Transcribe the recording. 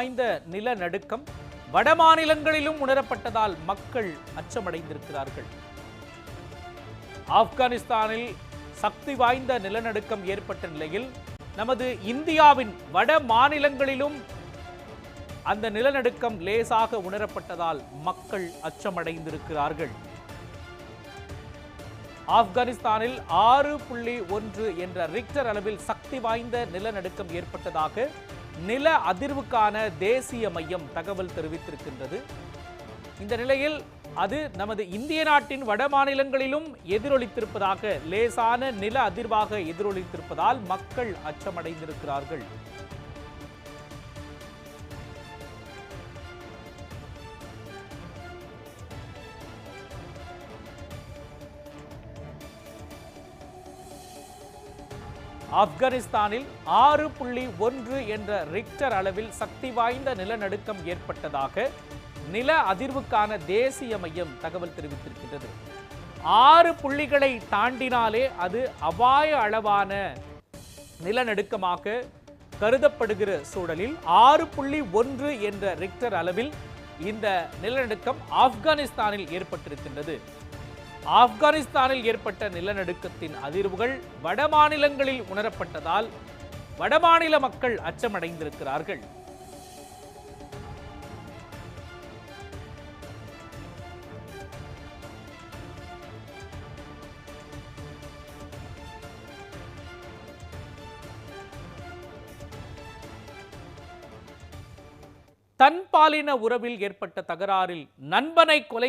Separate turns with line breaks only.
வாய்ந்த நிலநடுக்கம் வட மாநிலங்களிலும் உணரப்பட்டதால் மக்கள் அச்சமடைந்திருக்கிறார்கள். ஆப்கானிஸ்தானில் சக்தி வாய்ந்த நிலநடுக்கம் ஏற்பட்ட நிலையில் நமது இந்தியாவின் வட மாநிலங்களிலும் அந்த நிலநடுக்கம் லேசாக உணரப்பட்டதால் மக்கள் அச்சமடைந்திருக்கிறார்கள். ஆப்கானிஸ்தானில் ஆறு புள்ளி ஒன்று என்ற ரிக்டர் அளவில் சக்தி வாய்ந்த நிலநடுக்கம் ஏற்பட்டதாக நில அதிர்வுக்கான தேசிய மையம் தகவல் தெரிவித்திருக்கின்றது. இந்த நிலையில் அது நமது இந்திய நாட்டின் வட மாநிலங்களிலும் எதிரொலித்திருப்பதாக லேசான நில அதிர்வாக எதிரொலித்திருப்பதால் மக்கள் அச்சமடைந்திருக்கிறார்கள். ஆப்கானிஸ்தானில் ஆறு புள்ளி ஒன்று என்ற ரிக்டர் அளவில் சக்தி வாய்ந்த நிலநடுக்கம் ஏற்பட்டதாக நில அதிர்வுக்கான தேசிய மையம் தகவல் தெரிவித்திருக்கின்றது. ஆறு புள்ளிகளை தாண்டினாலே அது அபாய அளவான நிலநடுக்கமாக கருதப்படுகிற சூழலில் ஆறு புள்ளி ஒன்று என்ற ரிக்டர் அளவில் இந்த நிலநடுக்கம் ஆப்கானிஸ்தானில் ஏற்பட்டிருக்கின்றது. ஆப்கானிஸ்தானில் ஏற்பட்ட நிலநடுக்கத்தின் அதிர்வுகள் வடமாநிலங்களில் உணரப்பட்டதால் வடமாநில மக்கள் அச்சமடைந்திருக்கிறார்கள். தன் பாலின உறவில் ஏற்பட்ட தகராறில் நண்பனை கொலை